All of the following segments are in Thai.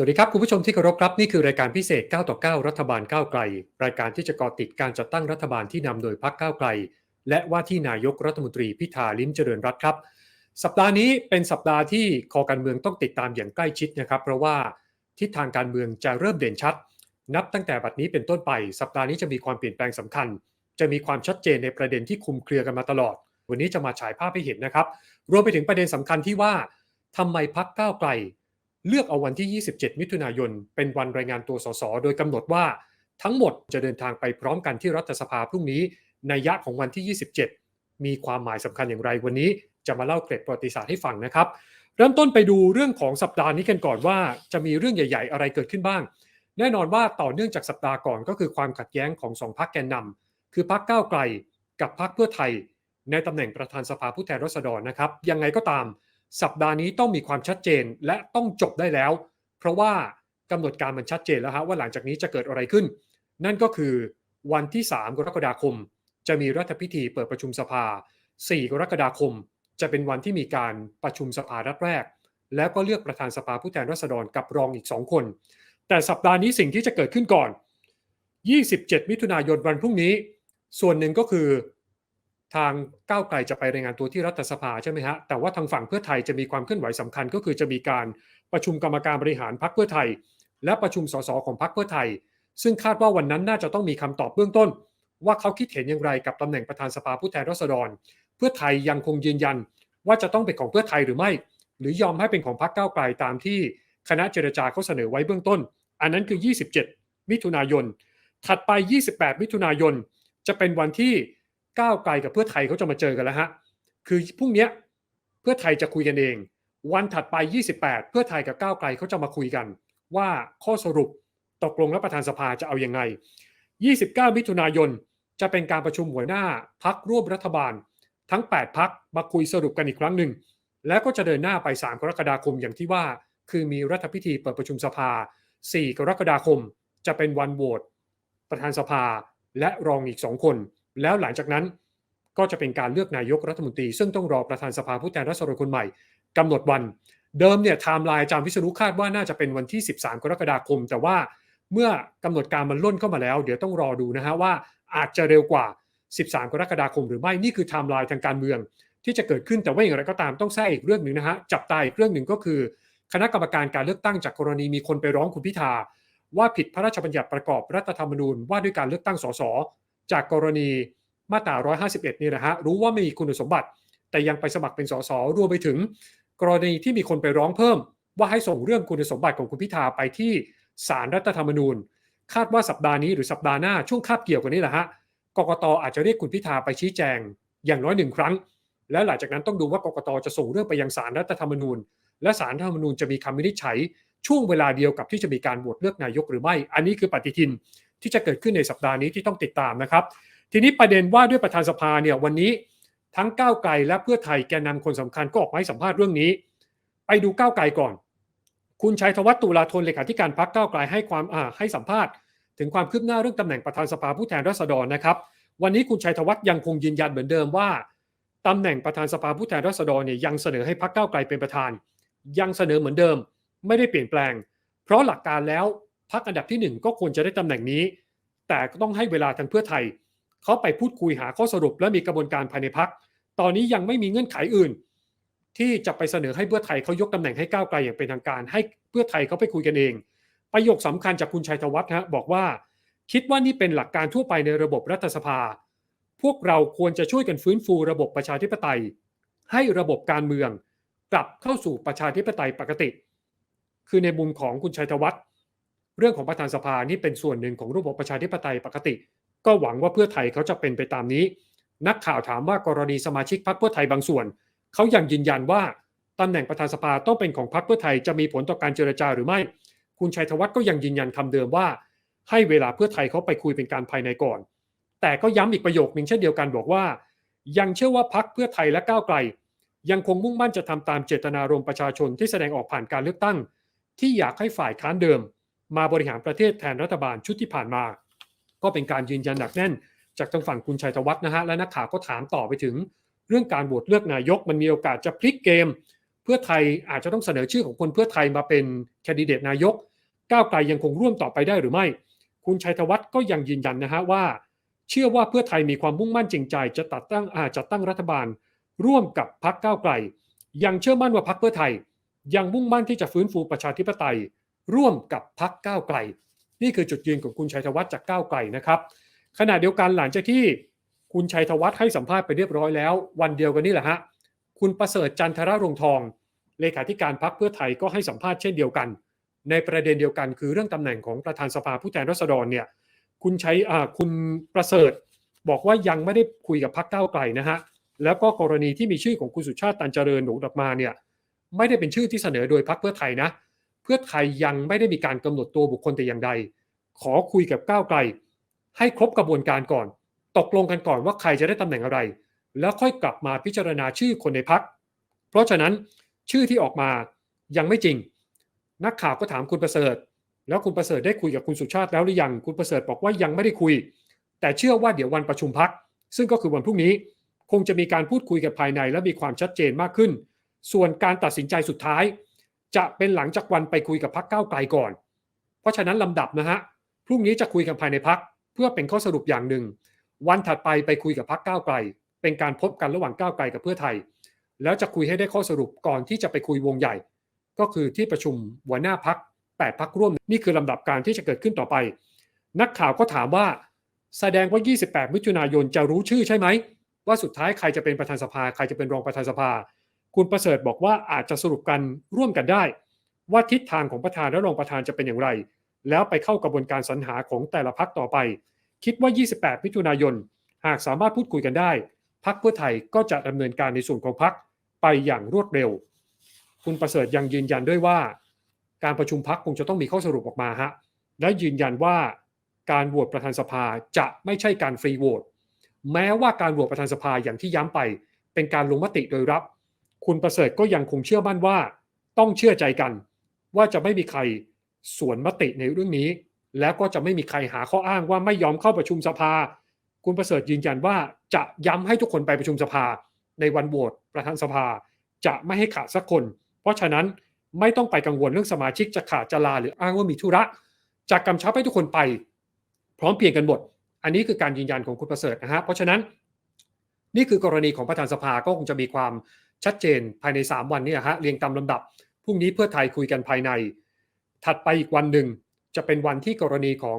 สวัสดีครับคุณผู้ชมที่เคารพครับ นี่คือรายการพิเศษ 9 ต่อ 9 รัฐบาลก้าวไกล รายการที่จะเกาะติดการจัดตั้งรัฐบาลที่นำโดยพรรคก้าวไกล และว่าที่นายกรัฐมนตรีพิธาลิ้มเจริญรัตครับ สัปดาห์นี้เป็นสัปดาห์ที่คอการเมืองต้องติดตามอย่างใกล้ชิดนะครับ เพราะว่าทิศทางการเมืองจะเริ่มเด่นชัด นับตั้งแต่บัดนี้เป็นต้นไป สัปดาห์นี้จะมีความเปลี่ยนแปลงสำคัญ จะมีความชัดเจนในประเด็นที่คุมเครือกันมาตลอด วันนี้จะมาฉายภาพให้เห็นนะครับ รวมไปถึงประเด็นสำคัญที่ว่าทำไมพักก้าวไกล เลือกเอาวันที่ 27 มิถุนายน เป็นวันรายงานตัวสส โดยกำหนดว่าทั้งหมดจะเดินทางไปพร้อมกันที่รัฐสภาพรุ่งนี้ในยะของวันที่ 27 มีความหมายสำคัญอย่างไรวันนี้จะมาเล่าเกร็ดประวัติศาสตร์ให้ฟังนะครับ เริ่มต้นไปดูเรื่องของสัปดาห์นี้กันก่อนว่า จะมีเรื่องใหญ่ ๆ อะไรเกิดขึ้นบ้าง แน่นอนว่าต่อเนื่องจากสัปดาห์ก่อนก็คือความขัดแย้งของสองพรรคแกนนำคือพรรคก้าวไกล กับพรรคเพื่อไทย ในตำแหน่งประธานสภาผู้แทนราษฎรนะครับยังไงก็ตาม สัปดาห์นี้ต้องมีความชัดเจนและต้องจบได้แล้ว เพราะว่ากำหนดการมันชัดเจนแล้วฮะว่าหลังจากนี้จะเกิดอะไรขึ้น นั่นก็คือวันที่ 3 กรกฎาคม จะมีรัฐพิธีเปิดประชุมสภา 4 กรกฎาคม จะเป็นวันที่มีการประชุมสภารัฐแรก แล้วก็เลือกประธานสภาผู้แทนราษฎรกับรองอีก 2 คน แต่สัปดาห์นี้สิ่งที่จะเกิดขึ้นก่อน 27 มิถุนายนวันพรุ่งนี้ ส่วนหนึ่งก็คือ ทางก้าวไกลจะไปรายงานตัวที่รัฐสภาใช่ไหมฮะ แต่ว่าทางฝั่งเพื่อไทยจะมีความเคลื่อนไหวสำคัญ ก็คือจะมีการประชุมกรรมการบริหารพรรคเพื่อไทย และประชุมสสของพรรคเพื่อไทย ซึ่งคาดว่าวันนั้นน่าจะต้องมีคำตอบเบื้องต้น ว่าเขาคิดเห็นอย่างไรกับตำแหน่งประธานสภาผู้แทนราษฎร เพื่อไทยยังคงยืนยัน ว่าจะต้องเป็นของเพื่อไทยหรือไม่ หรือยอมให้เป็นของพรรคก้าวไกลตามที่คณะเจรจาเขาเสนอไว้เบื้องต้น อันนั้นคือ 27 มิถุนายน ถัดไป 28 มิถุนายน จะเป็นวันที่ ก้าวไกลกับเพื่อไทยเขาจะมาเจอกันแล้วฮะคือพรุ่งนี้เพื่อไทยจะคุยกันเอง วันถัดไป 28 เพื่อไทยกับก้าวไกลเขาจะมาคุยกัน ว่าข้อสรุปตกลงและประธานสภาจะเอาอยัางไง 29 มิถุนายนจะเป็นการประชุมหัวหน้าพักร่วมรัฐบาล ทั้ง 8 พักมาคุยสรุปกันอีกครั้งหนึ่ง แล้วก็จะเดินหน้าไป 3 กรกฎาคมอย่างที่ว่า คือมีรัฐพิธีเปิดประชุมสภา 4 กรกฎาคม จะเป็นวันโหวตประธานสภาและรองอีก2คน แล้วหลังจากนั้นก็จะเป็นการเลือกนายกรัฐมนตรี ซึ่งต้องรอประธานสภาผู้แทนราษฎรคนใหม่กำหนดวัน เดิมเนี่ยไทม์ไลน์อาจารย์วิษณุคาดว่าน่าจะเป็นวันที่ 13 กรกฎาคม แต่ว่าเมื่อกำหนดการมันล่นเข้ามาแล้ว เดี๋ยวต้องรอดูนะฮะว่าอาจจะเร็วกว่า 13 กรกฎาคม หรือไม่นี่คือไทม์ไลน์ทางการเมือง ที่จะเกิดขึ้นแต่ว่าอย่างไรก็ตามต้องแทรกอีกเรื่องหนึ่งนะฮะจับตาอีกเรื่องหนึ่งก็คือ คณะกรรมการการเลือกตั้งจากกรณีมีคนไปร้องคุณพิธาว่าผิดพระราชบัญญัติประกอบรัฐธรรมนูญว่าด้วยการเลือกตั้งสส จากกรณีมาตรา 151 นี่นะฮะรู้ว่าไม่มีคุณสมบัติ แต่ยังไปสมัครเป็นสสรวมไปถึง กรณีที่มีคนไปร้องเพิ่ม ว่าให้ส่งเรื่องคุณสมบัติของคุณพิธาไปที่ศาลรรัฐธรรมนูญ คาดว่าสัปดาห์นี้หรือสัปดาห์หน้าช่วงคาบเกี่ยวกันนี่แหละฮะกกตอาจจะเรียกคุณพิธาไปชี้แจงอย่างน้อยหนึ่งครั้ง แล้วหลังจากนั้นต้องดูว่ากกตจะส่งเรื่องไปยังศาลรรัฐธรรมนูญ และศาลรัฐธรรมนูญจะมีคำวินิจฉัย ช่วงเวลาเดียวกับที่จะมีการโหวตเลือกนายกหรือไม่ อันนี้คือปฏิทิน ที่จะเกิดขึ้นในสัปดาห์นี้ที่ต้องติดตามนะครับ ทีนี้ประเด็นว่าด้วยประธานสภาเนี่ยวันนี้ทั้งก้าวไกลและเพื่อไทยแกนนำคนสำคัญก็ออกมาให้สัมภาษณ์เรื่องนี้ ไปดูก้าวไกลก่อน คุณชัยธวัฒน์ตุลาธนเลขาธิการพรรคก้าวไกลให้ความอ่าให้สัมภาษณ์ ถึงความคืบหน้าเรื่องตำแหน่งประธานสภาผู้แทนราษฎรนะครับ วันนี้คุณชัยธวัฒน์ยังคงยืนยันเหมือนเดิมว่าตำแหน่งประธานสภาผู้แทนราษฎรเนี่ยยังเสนอให้พรรคก้าวไกลเป็นประธาน ยังเสนอเหมือนเดิม ไม่ได้เปลี่ยนแปลง เพราะหลักการแล้ว พรรคอันดับที่หนึ่งก็ควรจะได้ตำแหน่งนี้ แต่ก็ต้องให้เวลาทางเพื่อไทย เขาไปพูดคุยหาข้อสรุปและมีกระบวนการภายในพัก ตอนนี้ยังไม่มีเงื่อนไขอื่น ที่จะไปเสนอให้เพื่อไทยเขายกตำแหน่งให้ก้าวไกลอย่างเป็นทางการ ให้เพื่อไทยเขาไปคุยกันเอง ประโยคสำคัญจากคุณชัยธวัฒน์ฮะบอกว่า คิดว่านี่เป็นหลักการทั่วไปในระบบรัฐสภา พวกเราควรจะช่วยกันฟื้นฟูระบบประชาธิปไตย ให้ระบบการเมืองกลับเข้าสู่ประชาธิปไตยปกติ คือในมุมของคุณชัยธวัฒน์ เรื่องของประธานสภานี่เป็นส่วนหนึ่งของระบบประชาธิปไตยปกติ ก็หวังว่าเพื่อไทยเขาจะเป็นไปตามนี้ นักข่าวถามว่ากรณีสมาชิกพรรคเพื่อไทยบางส่วนเขายังยืนยันว่าตำแหน่งประธานสภาต้องเป็นของพรรคเพื่อไทยจะมีผลต่อการเจรจาหรือไม่ คุณชัยธวัฒน์ก็ยังยืนยันคำเดิมว่า ให้เวลาเพื่อไทยเขาไปคุยเป็นการภายในก่อน แต่ก็ย้ำอีกประโยคหนึ่งเช่นเดียวกันบอกว่า ยังเชื่อว่าพรรคเพื่อไทยและก้าวไกล ยังคงมุ่งมั่นจะทำตามเจตนารมณ์ประชาชนที่แสดงออกผ่านการเลือกตั้ง ที่อยากให้ฝ่ายค้านเดิม มาบริหารประเทศแทนรัฐบาลชุดที่ผ่านมา ก็เป็นการยืนยันหนักแน่น จากทางฝั่งคุณชัยธวัฒน์นะฮะและนักข่าวก็ถามต่อไปถึง เรื่องการโหวตเลือกนายกมันมีโอกาสจะพลิกเกม เพื่อไทยอาจจะต้องเสนอชื่อของคนเพื่อไทยมาเป็นแคนดิเดตนายก ก้าวไกลยังคงร่วมต่อไปได้หรือไม่ คุณชัยธวัฒน์ก็ยังยืนยันนะฮะว่า เชื่อว่าเพื่อไทยมีความมุ่งมั่นจริงใจ จะตัดตั้งอาจัดตั้งรัฐบาล ร่วมกับพรรคก้าวไกล ยังเชื่อมั่นว่าพรรคเพื่อไทย ยังมุ่งมั่นที่จะฟื้นฟูประชาธิปไตย ร่วมกับพรรคก้าวไกล นี่คือจุดยืนของคุณชัยธวัฒน์จากก้าวไกลนะครับขณะเดียวกันหลังจากที่คุณชัยธวัฒน์ให้สัมภาษณ์ไปเรียบร้อยแล้ว วันเดียวกันนี่แหละฮะคุณประเสริฐจันทรรงทอง เลขาธิการพรรคเพื่อไทยก็ให้สัมภาษณ์เช่นเดียวกัน ในประเด็นเดียวกันคือเรื่องตำแหน่งของประธานสภาผู้แทนราษฎรเนี่ยคุณชัยอ่าคุณประเสริฐบอกว่ายังไม่ได้คุยกับพรรคก้าวไกลนะฮะแล้วก็กรณีที่มีชื่อของคุณสุชาติตันเจริญหนูออกมาเนี่ยไม่ได้เป็นชื่อที่เสนอโดยพรรคเพื่อไทยนะเพื่อไทยยังไม่ได้มีการกำหนดตัวบุคคลแต่อย่างใด ขอคุยกับก้าวไกล ให้ครบกระบวนการก่อน ตกลงกันก่อนว่าใครจะได้ตำแหน่งอะไร แล้วค่อยกลับมาพิจารณาชื่อคนในพัก เพราะฉะนั้นชื่อที่ออกมายังไม่จริง นักข่าวก็ถามคุณประเสริฐ แล้วคุณประเสริฐได้คุยกับคุณสุชาติแล้วหรือยังคุณประเสริฐบอกว่ายังไม่ได้คุย แต่เชื่อว่าเดี๋ยววันประชุมพักซึ่งก็คือวันพรุ่งนี้คงจะมีการพูดคุยกันภายในและมีความชัดเจนมากขึ้น ส่วนการตัดสินใจสุดท้าย จะเป็นหลังจากวันไปคุยกับพักเก้าไกลก่อน เพราะฉะนั้นลำดับนะฮะพรุ่งนี้จะคุยกันภายในพักเพื่อเป็นข้อสรุปอย่างหนึ่ง วันถัดไปไปคุยกับพักเก้าไกล เป็นการพบกันระหว่างก้าวไกลกับเพื่อไทย แล้วจะคุยให้ได้ข้อสรุปก่อนที่จะไปคุยวงใหญ่ ก็คือที่ประชุมหัวหน้าพัก8พักร่วมนี่คือลำดับการที่จะเกิดขึ้นต่อไป นักข่าวก็ถามว่า แสดงว่า 28 มิถุนายนจะรู้ชื่อใช่ไหมว่าสุดท้ายใครจะเป็นประธานสภา ใครจะเป็นรองประธานสภา คุณประเสริฐบอกว่าอาจจะสรุปกันร่วมกันได้ ว่าทิศทางของประธานและรองประธานจะเป็นอย่างไร แล้วไปเข้ากระบวนการสรรหาของแต่ละพักต่อไป คิดว่า 28 มิถุนายน หากสามารถพูดคุยกันได้พักเพื่อไทยก็จะดำเนินการในส่วนของพักไปอย่างรวดเร็ว คุณประเสริฐยังยืนยันด้วยว่า การประชุมพักคงจะต้องมีข้อสรุปออกมาฮะและยืนยันว่าการโหวตประธานสภาจะไม่ใช่การฟรีโหวตแม้ว่าการโหวตประธานสภาอย่างที่ย้ำไป เป็นการลงมติโดยรับ คุณประเสริฐก็ยังคงเชื่อมั่นว่าต้องเชื่อใจกัน ว่าจะไม่มีใครสวนมติในเรื่องนี้ แล้วก็จะไม่มีใครหาข้ออ้างว่าไม่ยอมเข้าประชุมสภา คุณประเสริฐยืนยันว่าจะย้ำให้ทุกคนไปประชุมสภา ในวันโหวตประธานสภา จะไม่ให้ขาดสักคน เพราะฉะนั้นไม่ต้องไปกังวลเรื่องสมาชิกจะขาดจะลาหรืออ้างว่ามีธุระจะกำชับให้ทุกคนไป พร้อมเพียงกันหมด อันนี้คือการยืนยันของคุณประเสริฐนะฮะเพราะฉะนั้น นี่คือกรณีของประธานสภาก็คงจะมีความ ชัดเจนภายใน 3 วันนี้ฮะเรียงตามลำดับพรุ่งนี้เพื่อไทยคุยกันภายใน ถัดไปอีกวันหนึ่งจะเป็นวันที่กรณีของ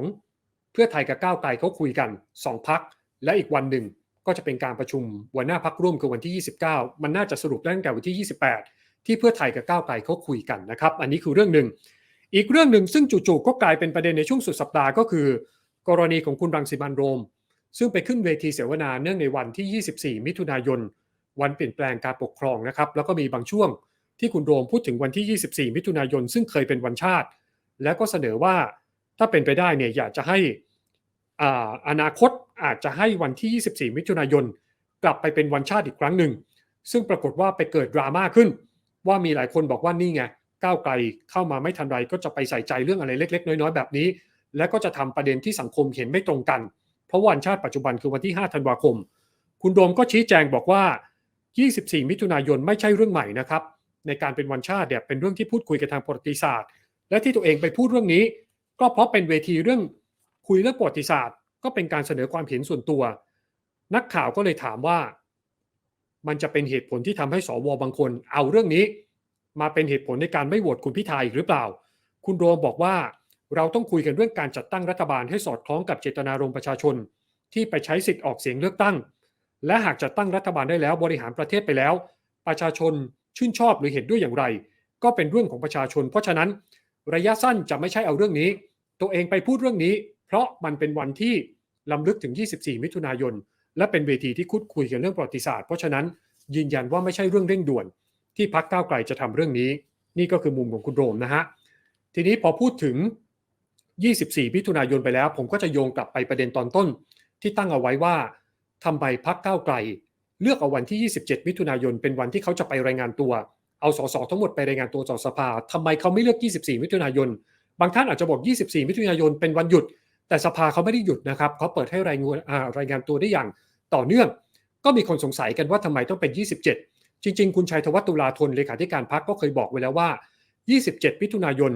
เพื่อไทยกับก้าวไกลเขาคุยกัน 2 พัก และอีกวันหนึ่งก็จะเป็นการประชุมวันหน้าพักร่วมคือวันที่ 29 มันน่าจะสรุปได้ตั้งแต่วันที่ 28 ที่เพื่อไทยกับก้าวไกลเขาคุยกันนะครับ อันนี้คือเรื่องหนึ่ง อีกเรื่องหนึ่งซึ่งจู่ๆก็กลายเป็นประเด็นในช่วงสุดสัปดาห์ก็คือ กรณีของคุณรังสิมันโรม ซึ่งไปขึ้นเวทีเสวนาเนื่องในวันที่ 24 มิถุนายน วันเปลี่ยนแปลงการปกครองนะครับ แล้วก็มีบางช่วงที่คุณโรมพูดถึงวันที่ 24 มิถุนายน ซึ่งเคยเป็นวันชาติ แล้วก็เสนอว่าถ้าเป็นไปได้เนี่ยอยากจะให้อาอนาคตอาจจะให้วันที่ 24 มิถุนายน กลับไปเป็นวันชาติอีกครั้งหนึ่ง ซึ่งปรากฏว่าไปเกิดดราม่าขึ้น ว่ามีหลายคนบอกว่านี่ไงก้าวไกลเข้ามาไม่ทันไรก็จะไปใส่ใจเรื่องอะไรเล็ก ๆ น้อยๆแบบนี้ และก็จะทำประเด็นที่สังคมเห็นไม่ตรงกัน เพราะวันชาติปัจจุบันคือวันที่ 5 ธันวาคม คุณโดมก็ชี้แจงบอกว่า 24 มิถุนายนไม่ใช่เรื่องใหม่นะครับ ในการเป็นวันชาติเนี่ยเป็นเรื่องที่พูดคุยกันทางประวัติศาสตร์ และที่ตัวเองไปพูดเรื่องนี้ ก็เพราะเป็นเวทีเรื่องคุยเรื่องประวัติศาสตร์ ก็เป็นการเสนอความเห็นส่วนตัว นักข่าวก็เลยถามว่า มันจะเป็นเหตุผลที่ทำให้สวบางคน เอาเรื่องนี้ มาเป็นเหตุผลในการไม่โหวตคุณพิธาอีกหรือเปล่า คุณโรมบอกว่าเราต้องคุยกันเรื่องการจัดตั้งรัฐบาลให้สอดคล้องกับเจตนารมณ์ประชาชน ที่ไปใช้สิทธิ์ออกเสียงเลือกตั้ง และหากจัดตั้งรัฐบาลได้แล้วบริหารประเทศไปแล้ว ประชาชนชื่นชอบหรือเห็นด้วยอย่างไร ก็เป็นเรื่องของประชาชน เพราะฉะนั้นระยะสั้นจะไม่ใช่เอาเรื่องนี้ ตัวเองไปพูดเรื่องนี้ เพราะมันเป็นวันที่ลำลึกถึง 24 มิถุนายน และเป็นเวทีที่คุดคุยกันเรื่องประวัติศาสตร์ เพราะฉะนั้นยืนยันว่าไม่ใช่เรื่องเร่งด่วน ที่พักก้าวไกลจะทำเรื่องนี้ นี่ก็คือมุมของคุณโรมนะฮะทีนี้พอพูดถึง 24มิถุนายนไปแล้ว ผมก็จะโยงกลับไปประเด็นตอนต้น ที่ตั้งเอาไว้ว่า ทำไมพักก้าวไกล เลือกเอาวันที่ 27 มิถุนายนเป็นวันที่เขาจะไปรายงานตัว เอาสสทั้งหมดไปรายงานตัวต่อสภาทำไมเขาไม่เลือก 24 มิถุนายน บางท่านอาจจะบอก 24 มิถุนายนเป็นวันหยุด แต่สภาเขาไม่ได้หยุดนะครับเขาเปิดให้รายงานรายงานตัวได้อย่างต่อเนื่อง ก็มีคนสงสัยกันว่าทำไมต้องเป็น 27 จริง ๆ คุณชัยธวัฒน์ตุลาธนเลขาธิการพักก็เคยบอกไว้แล้วว่า 27 มิถุนายน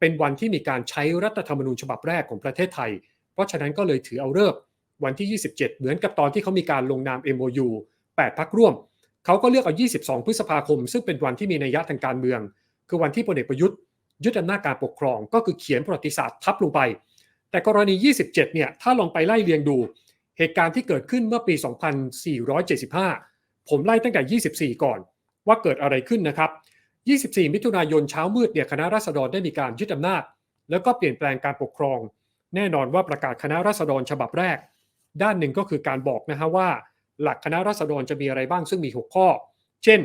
เป็นวันที่มีการใช้รัฐธรรมนูญฉบับแรกของประเทศไทย เพราะฉะนั้นก็เลยถือเอาเลิก วันที่ 27 เหมือนกับตอนที่เขามีการลงนาม MOU 8พักร่วม เขาก็เลือกเอา 22 พฤษภาคม ซึ่งเป็นวันที่มีนัยยะทางการเมือง คือวันที่พลเอกประยุทธ์ยึดอำนาจการปกครอง ก็คือเขียนประวัติศาสตร์ทับลงไป แต่กรณี 27 เนี่ย ถ้าลองไปไล่เรียงดู เหตุการณ์ที่เกิดขึ้นเมื่อปี 2475 ผมไล่ตั้งแต่ 24 ก่อน ว่าเกิดอะไรขึ้นนะครับ 24 มิถุนายนเช้ามืดเนี่ย คณะราษฎรได้มีการยึดอำนาจ แล้วก็เปลี่ยนแปลงการปกครอง แน่นอนว่าประกาศคณะราษฎรฉบับแรก ด้านหนึ่งก็คือการบอกนะฮะว่า หลักคณะราษฎรจะมีอะไรบ้างซึ่งมี 6 ข้อ เช่น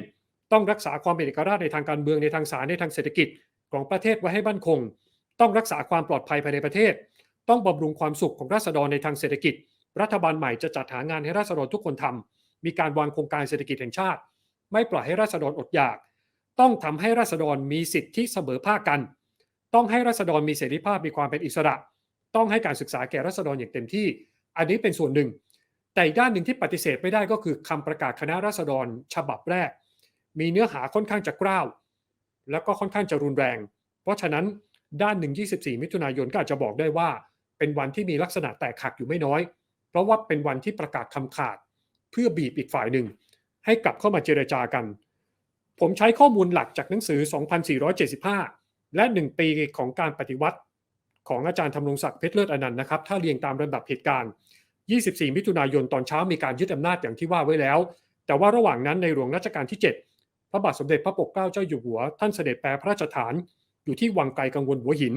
ต้องรักษาความเป็นเอกราชในทางการเมืองในทางศาลในทางเศรษฐกิจของประเทศไว้ให้มั่นคง ต้องรักษาความปลอดภัยภายในประเทศ ต้องบำรุงความสุขของราษฎรในทางเศรษฐกิจ รัฐบาลใหม่จะจัดหางานให้ราษฎรทุกคนทำมีการวางโครงการเศรษฐกิจแห่งชาติ ไม่ปล่อยให้ราษฎรอดอยาก ต้องทำให้ราษฎรมีสิทธิเสมอภาคกัน ต้องให้ราษฎรมีเสรีภาพมีความเป็นอิสระ ต้องให้การศึกษาแก่ราษฎรอย่างเต็มที่ อันนี้เป็นส่วนหนึ่ง แต่อีกด้านหนึ่งที่ปฏิเสธไม่ได้ก็คือคำประกาศคณะราษฎรฉบับแรก มีเนื้อหาค่อนข้างจะกร้าว แล้วก็ค่อนข้างจะรุนแรง เพราะฉะนั้นด้านหนึ่ง24 มิถุนายนก็อาจจะบอกได้ว่า เป็นวันที่มีลักษณะแตกหักอยู่ไม่น้อย เพราะว่าเป็นวันที่ประกาศคำขาด เพื่อบีบอีกฝ่ายหนึ่ง ให้กลับเข้ามาเจรจากัน ผมใช้ข้อมูลหลักจากหนังสือ 2475 และ 1 ปีของการปฏิวัติ ของอาจารย์ธำรงศักดิ์เพชรเลิศอนันต์นะครับถ้าเรียงตามลำดับเหตุการณ์ 24 มิถุนายนตอนเช้ามีการยึดอำนาจอย่างที่ว่าไว้แล้ว แต่ว่าระหว่างนั้นในหลวงรัชกาลที่ 7 พระบาทสมเด็จพระปกเกล้าเจ้าอยู่หัว ท่านเสด็จแปรพระราชฐาน อยู่ที่วังไกลกังวลหัวหิน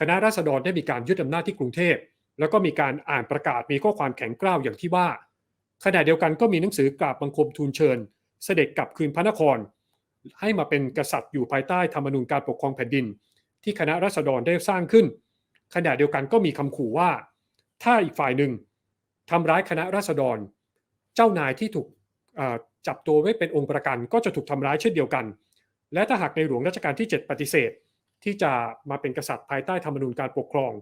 คณะราษฎรได้มีการยึดอำนาจที่กรุงเทพแล้วก็มีการอ่านประกาศมีข้อความแข็งกร้าวอย่างที่ว่าขณะเดียวกันก็มีหนังสือกราบบังคมทูลเชิญ เสด็จกลับคืนพระนคร ให้มาเป็นกษัตริย์อยู่ภายใต้ธรรมนูญการปกครองแผ่นดิน ที่คณะราษฎรได้สร้างขึ้น ขณะเดียวกันก็มีคำขู่ว่า ถ้าอีกฝ่ายหนึ่งทำร้ายคณะราษฎร เจ้านายที่ถูกจับตัวไว้เป็นองค์ประกันก็จะถูกทำร้ายเช่นเดียวกัน และถ้าหากในหลวงรัชกาลที่ 7 ปฏิเสธ ที่จะมาเป็นกษัตริย์ภายใต้ธรรมนูญการปกครอง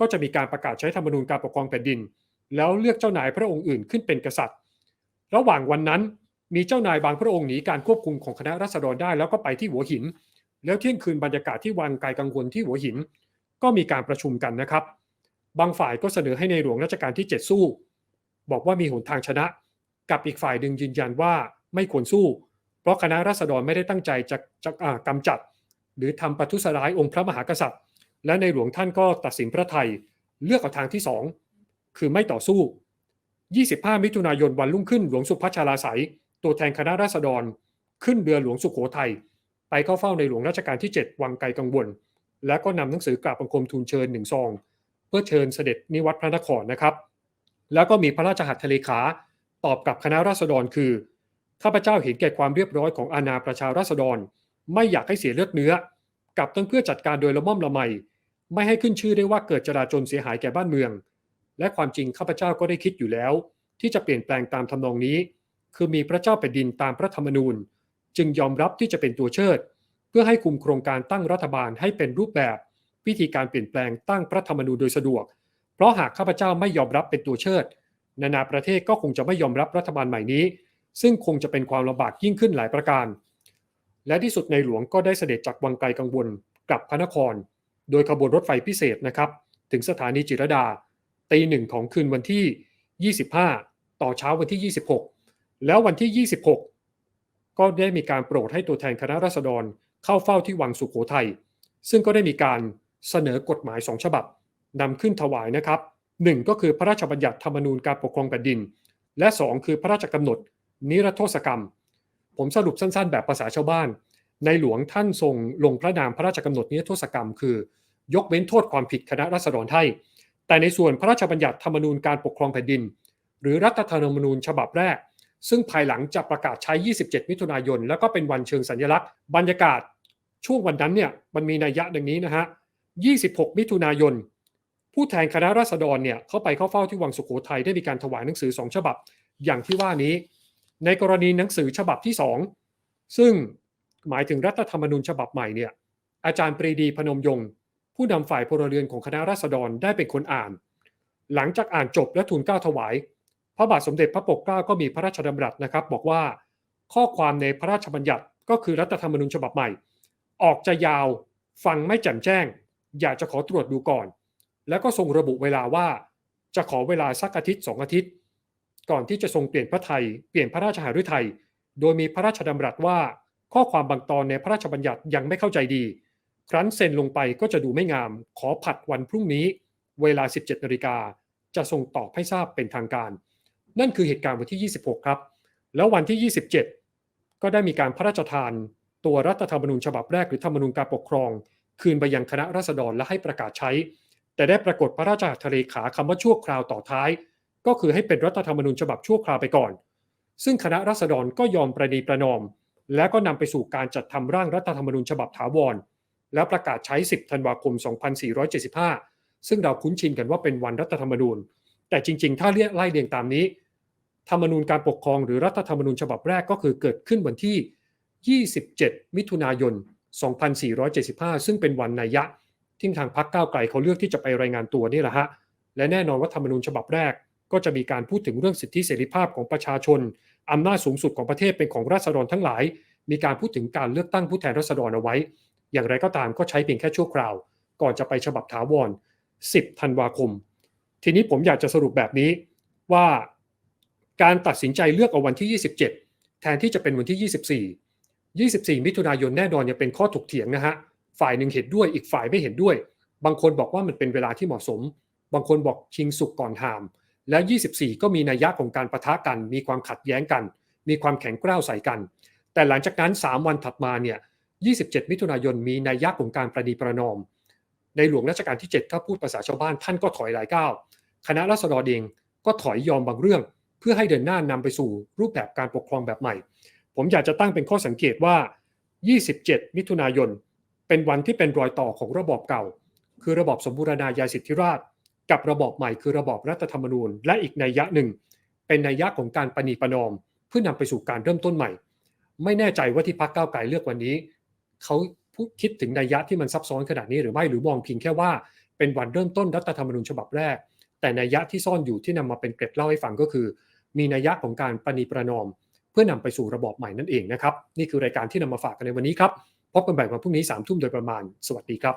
ก็จะมีการประกาศใช้ธรรมนูญการปกครองแผ่นดิน แล้วเลือกเจ้านายพระองค์อื่นขึ้นเป็นกษัตริย์ ระหว่างวันนั้นมีเจ้านายบางพระองค์หนีการควบคุมของคณะรัษฎรได้แล้วก็ไปที่หัวหิน แล้วเที่ยงคืนบรรยากาศที่วังไกลกังวลที่หัวหิน ก็มีการประชุมกันนะครับ บางฝ่ายก็เสนอให้ในหลวงรัชกาลที่ 7 สู้ บอกว่ามีหนทางชนะ กับอีกฝ่ายหนึ่งยืนยันว่าไม่ควรสู้ เพราะคณะรัษฎรไม่ได้ตั้งใจจะจะกำจัด หรือทำปทุสร้ายองค์พระมหากษัตริย์ และในหลวงท่านก็ตัดสินพระไทยเลือกเอาทางที่ 2 คือไม่ต่อสู้ 25 มิถุนายนวันรุ่งขึ้นหลวงสุพัชราไสยตัวแทนคณะราษฎร ขึ้นเรือหลวงสุขโขทัยไปเข้าเฝ้าในหลวงรัชกาลที่ 7 วังไกลกังวล และก็นำหนังสือกราบบังคมทูลเชิญหนึ่งซอง เพื่อเชิญเสด็จนิวัตพระนครนะครับ แล้วก็มีพระราชหัตถเลขาตอบกับคณะราษฎรคือข้าพเจ้าเห็นแก่ความเรียบร้อยของอาณาประชาราษฎร ไม่อยากให้เสียเลือดเนื้อ กับต้องเพื่อจัดการโดยละม่อมละไม ไม่ให้ขึ้นชื่อได้ว่าเกิดจราจนเสียหายแก่บ้านเมือง และความจริงข้าพเจ้าก็ได้คิดอยู่แล้ว ที่จะเปลี่ยนแปลงตามทำนองนี้ คือมีพระเจ้าแผ่นดินตามพระธรรมนูญ จึงยอมรับที่จะเป็นตัวเชิด เพื่อให้คุมโครงการตั้งรัฐบาลให้เป็นรูปแบบ วิธีการเปลี่ยนแปลงตั้งพระธรรมนูญโดยสะดวก เพราะหากข้าพเจ้าไม่ยอมรับเป็นตัวเชิด นานาประเทศก็คงจะไม่ยอมรับรัฐบาลใหม่นี้ ซึ่งคงจะเป็นความลำบากยิ่งขึ้นหลายประการ และที่สุดในหลวงก็ได้เสด็จจากวังไกลกังวลกลับพระนคร โดยขบวนรถไฟพิเศษนะครับ ถึงสถานีจิรดาตีหนึ่งของคืนวันที่ 25 ต่อเช้าวันที่ 26 แล้ววันที่ 26 ก็ได้มีการโปรดให้ตัวแทนคณะราษฎร เข้าเฝ้าที่วังสุขโขทัยซึ่งก็ได้มีการเสนอกฎหมาย2ฉบับนำขึ้นถวายนะครับ1ก็คือพระราชบัญญัติธรรมนูญการปกครองแผ่นดิน และ 2 คือพระราชกำหนด นิรโทษกรรม ผมสรุปสั้นๆ แบบภาษาชาวบ้าน ในหลวงท่านทรงลงพระนามพระราชกำหนดนิรโทษกรรม คือยกเว้นโทษความผิดคณะรัษฎรให้แต่ในส่วนพระราชบัญญัติธรรมนูญการปกครองแผ่นดิน หรือรัฐธรรมนูญฉบับแรก ซึ่งภายหลังจะประกาศใช้ 27 มิถุนายน แล้วก็เป็นวันเชิงสัญลักษณ์ บรรยากาศช่วงวันนั้นเนี่ยมันมีนัยยะดังนี้นะฮะ 26 มิถุนายน ผู้แทนคณะราษฎรเนี่ยเข้าไปเข้าเฝ้าที่วังสุโขทัยได้มีการถวายหนังสือ 2 ฉบับ อย่างที่ว่านี้ ในกรณีหนังสือฉบับที่ 2 ซึ่งหมายถึงรัฐธรรมนูญฉบับใหม่เนี่ยอาจารย์ปรีดีพนมยงค์ผู้นำฝ่ายพลเรือนของคณะราษฎรได้เป็นคนอ่าน หลังจากอ่านจบและทูลเกล้าถวาย ระบาทสมเด็จพระปกเกล้าก็มีพระราชดำรัสนะครับ บอกว่าข้อความในพระราชบัญญัติก็คือรัฐธรรมนูญฉบับใหม่ ออกจะยาวฟังไม่แจ่มแจ้ง อยากจะขอตรวจดูก่อน แล้วก็ทรงระบุเวลาว่า จะขอเวลาสักอาทิตย์สองอาทิตย์ ก่อนที่จะทรงเปลี่ยนพระไทยเปลี่ยนพระราชหฤทัยโดยมีพระราชดำรัสว่า ข้อความบางตอนในพระราชบัญญัติยังไม่เข้าใจดี ครั้นเซ็นลงไปก็จะดูไม่งาม ขอผัดวันพรุ่งนี้ เวลา 17นาฬิกาจะส่งตอบให้ทราบเป็นทางการ นั่นคือเหตุการณ์วันที่ 26 ครับ แล้ววันที่ 27 ก็ได้มีการพระราชทานตัวรัฐธรรมนูญฉบับแรกหรือธรรมนูญการปกครอง คืนไปยังคณะราษฎรและให้ประกาศใช้ แต่ได้ปรากฏพระราชหัตถเลขาคำว่าชั่วคราวต่อท้าย ก็คือให้เป็นรัฐธรรมนูญฉบับชั่วคราวไปก่อน ซึ่งคณะราษฎรก็ยอมประนีประนอม และก็นำไปสู่การจัดทำร่างรัฐธรรมนูญฉบับถาวร แล้วประกาศใช้ 10 ธันวาคม 2475 ซึ่งเราคุ้นชินกันว่าเป็นวันรัฐธรรมนูญ แต่จริง ๆ ถ้าเรียกไล่เรียงตามนี้ ธรรมนูญการปกครองหรือรัฐธรรมนูญฉบับแรกก็คือเกิดขึ้นวันที่ 27 มิถุนายน 2475 ซึ่งเป็นวันนัยยะที่ทางพรรคก้าวไกลเขาเลือกที่จะไปรายงานตัวนี่แหละฮะ และแน่นอนว่าธรรมนูญฉบับแรก ก็จะมีการพูดถึงเรื่องสิทธิเสรีภาพของประชาชน อำนาจสูงสุดของประเทศเป็นของราษฎรทั้งหลาย มีการพูดถึงการเลือกตั้งผู้แทนราษฎรเอาไว้ อย่างไรก็ตามก็ใช้เพียงแค่ชั่วคราว ก่อนจะไปฉบับถาวร 10 ธันวาคม ทีนี้ผมอยากจะสรุปแบบนี้ว่า การตัดสินใจเลือกเอาวันที่ 27 แทนที่จะเป็นวันที่ 24 24 มิถุนายนแน่นอนยังเป็นข้อถกเถียงนะฮะฝ่ายหนึ่งเห็นด้วยอีกฝ่ายไม่เห็นด้วย บางคนบอกว่ามันเป็นเวลาที่เหมาะสม บางคนบอกชิงสุกก่อนหามและ 24 ก็มีนัยยะของการประทะกัน มีความขัดแย้งกัน มีความแข็งกร้าวใส่กัน แต่หลังจากนั้น 3 วันถัดมาเนี่ย 27 มิถุนายนมีนัยยะของการประนีประนอม ในหลวงรัชกาลที่ 7 ถ้าพูดภาษาชาวบ้านท่านก็ถอยหลายก้าว คณะรัษฎรเองก็ถอยยอมบางเรื่อง เพื่อให้เดินหน้านำไปสู่รูปแบบการปกครองแบบใหม่ ผมอยากจะตั้งเป็นข้อสังเกตว่า 27 มิถุนายน เป็นวันที่เป็นรอยต่อของระบอบเก่า คือระบอบสมบูรณาญาสิทธิราช กับระบอบใหม่คือระบอบรัฐธรรมนูญ และอีกนัยยะหนึ่ง เป็นนัยยะของการประนีประนอม เพื่อนำไปสู่การเริ่มต้นใหม่ ไม่แน่ใจว่าที่พรรคก้าวไกลเลือกวันนี้เขาพูดคิดถึงนัยยะที่มันซับซ้อนขนาดนี้หรือไม่หรือมองเพียงแค่ว่าเป็นวันเริ่มต้นรัฐธรรมนูญฉบับแรก แต่นัยยะที่ซ่อนอยู่ที่นำมาเป็นเกร็ดเล่าให้ฟังก็คือ มีนัยยะของการประนีประนอม เพื่อนำไปสู่ระบอบใหม่นั่นเองนะครับ นี่คือรายการที่นำมาฝากกันในวันนี้ครับ พบกันใหม่วันพรุ่งนี้3ามทุ่มโดยประมาณ สวัสดีครับ